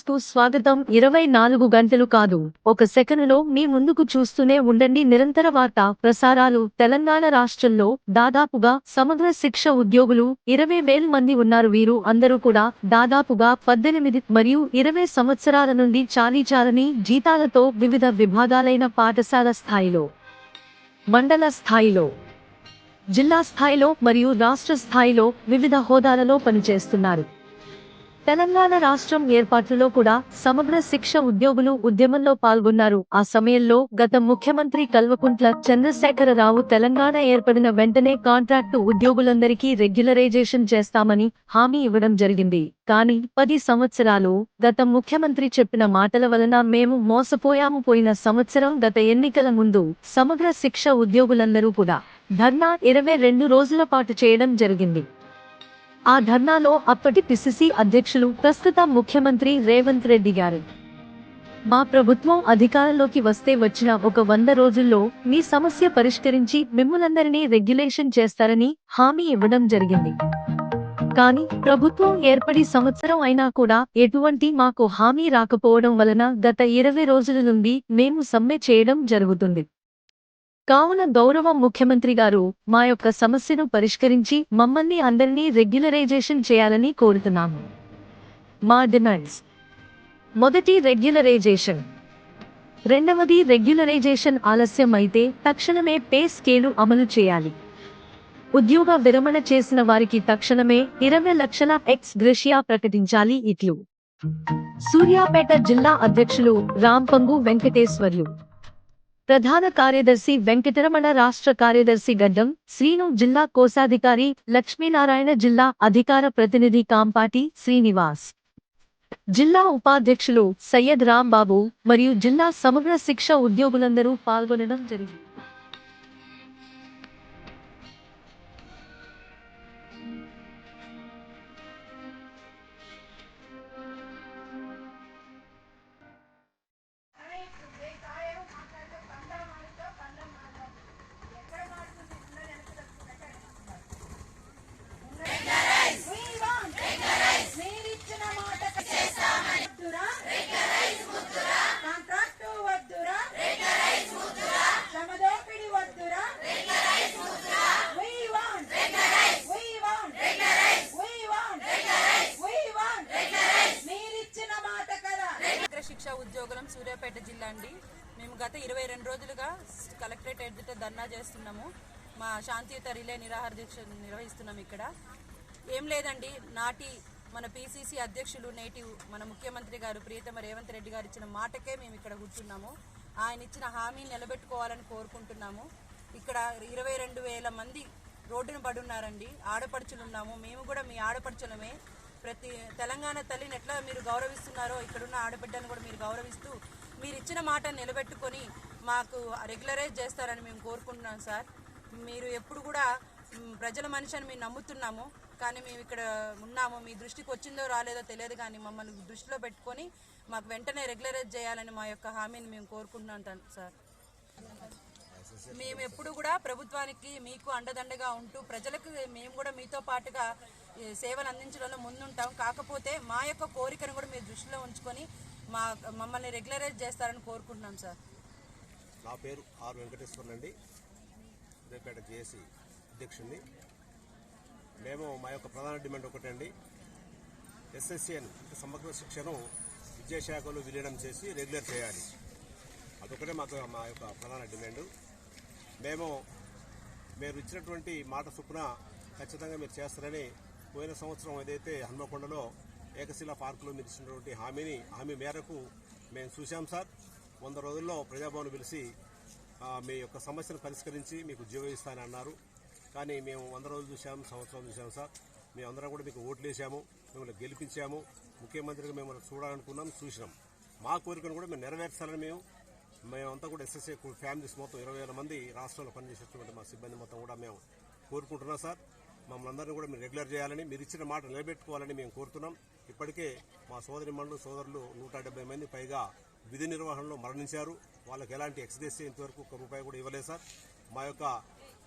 న్యూస్కు స్వాగతం. ఇరవై నాలుగు గంటలు కాదు. ఒక సెకనులో మీ ముందుకు చూస్తూనే ఉండండి. నిరంతర వార్త ప్రసారాలు. తెలంగాణ రాష్ట్రంలో దాదాపుగా సమగ్ర శిక్ష ఉద్యోగులు ఇరవై వేల మంది ఉన్నారు. వీరు అందరూ కూడా దాదాపుగా పద్దెనిమిది మరియు ఇరవై సంవత్సరాల నుండి చాలీచాలని జీతాలతో వివిధ విభాగాలైన పాఠశాల స్థాయిలో మండల స్థాయిలో జిల్లా స్థాయిలో మరియు రాష్ట్ర స్థాయిలో వివిధ హోదాలలో పనిచేస్తున్నారు. తెలంగాణ రాష్ట్రం ఏర్పాటులో కూడా సమగ్ర శిక్ష ఉద్యోగులు ఉద్యమంలో పాల్గొన్నారు. ఆ సమయంలో గత ముఖ్యమంత్రి కల్వకుంట్ల చంద్రశేఖరరావు తెలంగాణ ఏర్పడిన వెంటనే కాంట్రాక్టు ఉద్యోగులందరికీ రెగ్యులరైజేషన్ చేస్తామని హామీ ఇవ్వడం జరిగింది. కానీ పది సంవత్సరాలు గత ముఖ్యమంత్రి చెప్పిన మాటల వలన మేము మోసపోయాము పోయిన సంవత్సరం గత ఎన్నికల ముందు సమగ్ర శిక్ష ఉద్యోగులందరూ కూడా ధర్నా ఇరవై రెండు రోజుల పాటు చేయడం జరిగింది. ఆ ధర్నాలో అప్పటి పిసిసి అధ్యక్షులు ప్రస్తుత ముఖ్యమంత్రి రేవంత్ రెడ్డి గారు. మా ప్రభుత్వం అధికారంలోకి వస్తే వచ్చిన ఒక వంద రోజుల్లో మీ సమస్య పరిష్కరించి మిమ్మలందరినీ రెగ్యులేషన్ చేస్తారని హామీ ఇవ్వడం జరిగింది. కానీ ప్రభుత్వం ఏర్పడి సంవత్సరం అయినా కూడా ఎటువంటి మాకు హామీ రాకపోవడం వలన గత ఇరవై రోజుల నుండి మేము సమ్మె చేయడం జరుగుతుంది. కావున గౌరవ ముఖ్యమంత్రి గారు మా యొక్క సమస్యను పరిష్కరించి మమ్మల్ని అందరినీ రెగ్యులరైజేషన్ చేయాలని కోరుతున్నాము. మా డిమాండ్స్. మొదటి రెగ్యులరైజేషన్. రెండవది రెగ్యులరైజేషన్ ఆలస్యం అయితే తక్షణమే పే స్కేలు అమలు చేయాలి. ఉద్యోగ విరమణ చేసిన వారికి తక్షణమే ఇరవై లక్షల ఎక్స్ గ్రెషియా ప్రకటించాలి ఇట్లు. సూర్యాపేట జిల్లా అధ్యక్షులు రాంపంగు వెంకటేశ్వర్లు. ప్రధాన కార్యదర్శి వెంకటరమణ రాష్ట్ర కార్యదర్శి గడ్డం శ్రీను జిల్లా కోశాధికారి లక్ష్మీనారాయణ జిల్లా అధికార ప్రతినిధి కాంపాటి శ్రీనివాస్. జిల్లా ఉపాధ్యక్షులు సయ్యద్ రాంబాబు మరియు జిల్లా సమగ్ర శిక్ష ఉద్యోగులందరూ పాల్గొనడం జరిగింది. జోగులం సూర్యాపేట జిల్లా అండి. మేము గత ఇరవై రెండు రోజులుగా కలెక్టరేట్ ఎదుట ధర్నా చేస్తున్నాము. మా శాంతియుత రిలే నిరాహార దీక్ష నిర్వహిస్తున్నాం ఇక్కడ. ఏం లేదండి నాటి మన పిసిసి అధ్యక్షులు నేటి మన ముఖ్యమంత్రి గారు ప్రియతమ రేవంత్ రెడ్డి గారు ఇచ్చిన మాటకే మేము ఇక్కడ కూర్చున్నాము. ఆయన ఇచ్చిన హామీ నిలబెట్టుకోవాలని కోరుకుంటున్నాము. ఇక్కడ ఇరవై రెండు వేల మంది రోడ్డున పడున్నారండి. ఆడపడుచులు ఉన్నాము. మేము కూడా మీ ఆడపడుచులమే. ప్రతి తెలంగాణ తల్లిని ఎట్లా మీరు గౌరవిస్తున్నారో ఇక్కడున్న ఆడబిడ్డను కూడా మీరు గౌరవిస్తూ మీరు ఇచ్చిన మాట నిలబెట్టుకొని మాకు రెగ్యులరైజ్ చేస్తారని మేము కోరుకుంటున్నాం సార్. మీరు ఎప్పుడు కూడా ప్రజల మనిషి అని మేము నమ్ముతున్నాము కానీ మేము ఇక్కడ ఉన్నాము. మీ దృష్టికి వచ్చిందో రాలేదో తెలియదు కానీ మమ్మల్ని దృష్టిలో పెట్టుకొని మాకు వెంటనే రెగ్యులరైజ్ చేయాలని మా యొక్క హామీని మేము కోరుకుంటున్నాం సార్. మేము ఎప్పుడు కూడా ప్రభుత్వానికి మీకు అండదండగా ఉంటూ ప్రజలకు మేము కూడా మీతో పాటుగా సేవలు అందించడంలో ముందుంటాం. కాకపోతే మా యొక్క కోరికను కూడా మీరు దృష్టిలో ఉంచుకొని మా మమ్మల్ని రెగ్యులరైజ్ చేస్తారని కోరుకుంటున్నాం సార్. నా పేరు ఆర్ వెంకటేశ్వర్లు అండి రేపేట జేఏసీ అధ్యక్షుడిని. మేము మా యొక్క ప్రధాన డిమాండ్ ఒకటే అండి. ఎస్ఎస్సిఎన్ సమగ్ర శిక్షను విద్యాశాఖలో విలీనం చేసి రెగ్యులర్ చేయాలి. అదొకటే మాకు మా యొక్క ప్రధాన డిమాండ్. మేము మీరు ఇచ్చినటువంటి మాట చొప్పున ఖచ్చితంగా మీరు చేస్తారని పోయిన సంవత్సరం ఏదైతే హన్మకొండలో ఏకశిలా పార్కులో మీరు ఇచ్చినటువంటి హామీని హామీ మేరకు మేము చూశాం సార్. వంద రోజుల్లో ప్రజాభవన్ పిలిచి మీ యొక్క సమస్యను పరిష్కరించి మీకు జీవో ఇస్తానని అన్నారు. కానీ మేము వంద రోజులు చూసాము సంవత్సరం చూసాము సార్. మేమందరం కూడా మీకు ఓట్లు వేసాము మిమ్మల్ని గెలిపించాము. ముఖ్యమంత్రిగా మిమ్మల్ని చూడాలనుకున్నాం చూసినాం. మా కోరికను కూడా మేము నెరవేర్చాలని మేము మేమంతా కూడా ఎస్ఎస్ఏ ఫ్యామిలీస్ మొత్తం ఇరవై వేల మంది రాష్ట్రంలో పనిచేసేటువంటి మా సిబ్బంది మొత్తం కూడా మేము కోరుకుంటున్నాం సార్. మమ్మల్ని అందరినీ కూడా మీరు రెగ్యులర్ చేయాలని మీరు ఇచ్చిన మాట నిలబెట్టుకోవాలని మేము కోరుతున్నాం. ఇప్పటికే మా సోదరి మండలు సోదరులు నూట మంది పైగా విధి నిర్వహణలో మరణించారు. వాళ్ళకి ఎలాంటి ఎక్స్దేసీ ఇంతవరకు ఒక రూపాయి కూడా ఇవ్వలేదు సార్. మా యొక్క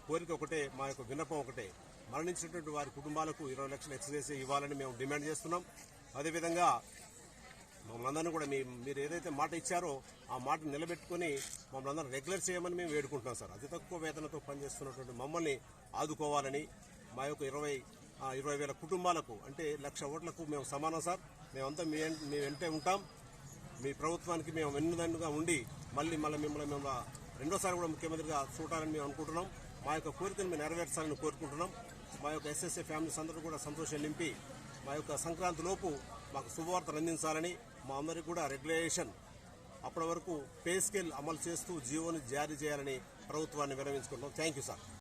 కోరిక ఒకటే మా యొక్క విన్నపం ఒకటే. మరణించినటువంటి వారి కుటుంబాలకు ఇరవై లక్షలు ఎక్స్గ్రేస్ ఇవ్వాలని మేము డిమాండ్ చేస్తున్నాం. అదేవిధంగా మమ్మల్ని కూడా మీ మీరు ఏదైతే మాట ఇచ్చారో ఆ మాట నిలబెట్టుకుని మమ్మల్ని అందరం రెగ్యులర్ చేయమని మేము వేడుకుంటున్నాం సార్. అతి తక్కువ వేతనతో పనిచేస్తున్నటువంటి మమ్మల్ని ఆదుకోవాలని మా యొక్క ఇరవై ఇరవై వేల కుటుంబాలకు అంటే లక్ష ఓట్లకు మేము సమానం సార్. మేమంతా మీ మీ వెంటే ఉంటాం. మీ ప్రభుత్వానికి మేము వెన్నుదండుగా ఉండి మళ్ళీ మళ్ళీ మిమ్మల్ని మేము రెండోసారి కూడా ముఖ్యమంత్రిగా చూడాలని మేము అనుకుంటున్నాం. మా యొక్క కోరికను మేము నెరవేర్చాలని కోరుకుంటున్నాం. మా యొక్క ఎస్ఎస్ఏ ఫ్యామిలీస్ అందరూ కూడా సంతోషం నింపి మా యొక్క సంక్రాంతి లోపు మాకు శుభవార్తలు అందించాలని మా అందరికీ కూడా రెగ్యులేషన్. అప్పటి వరకు పే స్కేల్ అమలు చేస్తూ జీవోని జారీ చేయాలని ప్రభుత్వాన్ని విరమించుకుంటున్నాం థ్యాంక్ యూ సార్.